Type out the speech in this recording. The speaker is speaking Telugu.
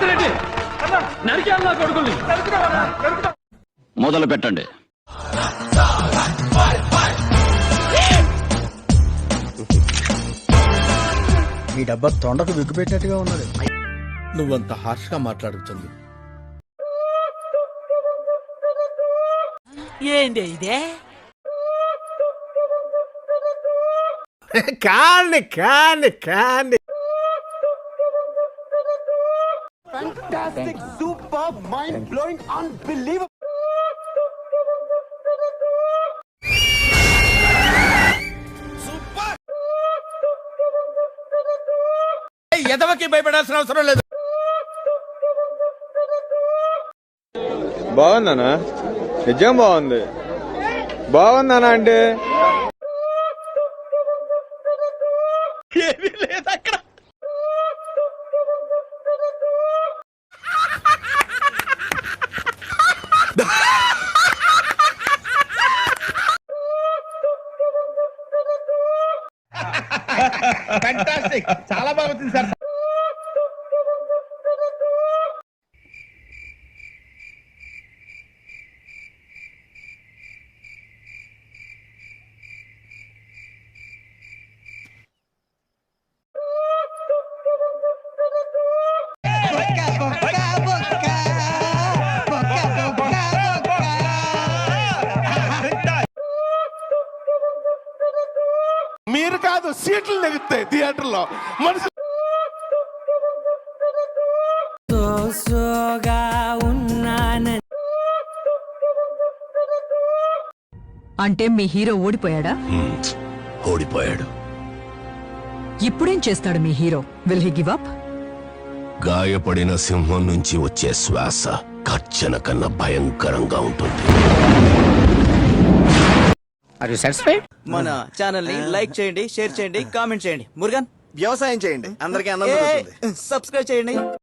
సత్యరెడ్డి నరికేయాలి నా కొడుకుల్ని. మొదలు పెట్టండి. ఈ డబ్బా తొండకు విగ్గు పెట్టినట్టుగా ఉన్నది. నువ్వంత హార్ష్గా మాట్లాడుతుంది ఏంది ఇదే? కాండి కాండి కాండి ఎదవకి భయపడాల్సిన అవసరం లేదు. బాగుందనా నిజం బాగుంది. బాగుందనా అంటే? ఏమీ లేదు అక్కడ. ఫ్యాంటాస్టిక్ చాలా బాగుంది సార్. కాదు సీట్లు నెగుతాయి థియేటర్లో మనుషులు సోగా ఉన్నాన అంటే మీ హీరో ఓడిపోయాడా? ఓడిపోయాడు. ఇప్పుడేం చేస్తాడు మీ hero? Will he give up గాయపడిన సింహం నుంచి వచ్చే శ్వాస కర్చన కన్నా భయంకరంగా ఉంటుంది. మన ఛానల్ని లైక్ చేయండి షేర్ చేయండి కామెంట్ చేయండి. మురుగన్? వ్యవసాయం చేయండి. అందరికీ ఏ, సబ్స్క్రైబ్ చేయండి.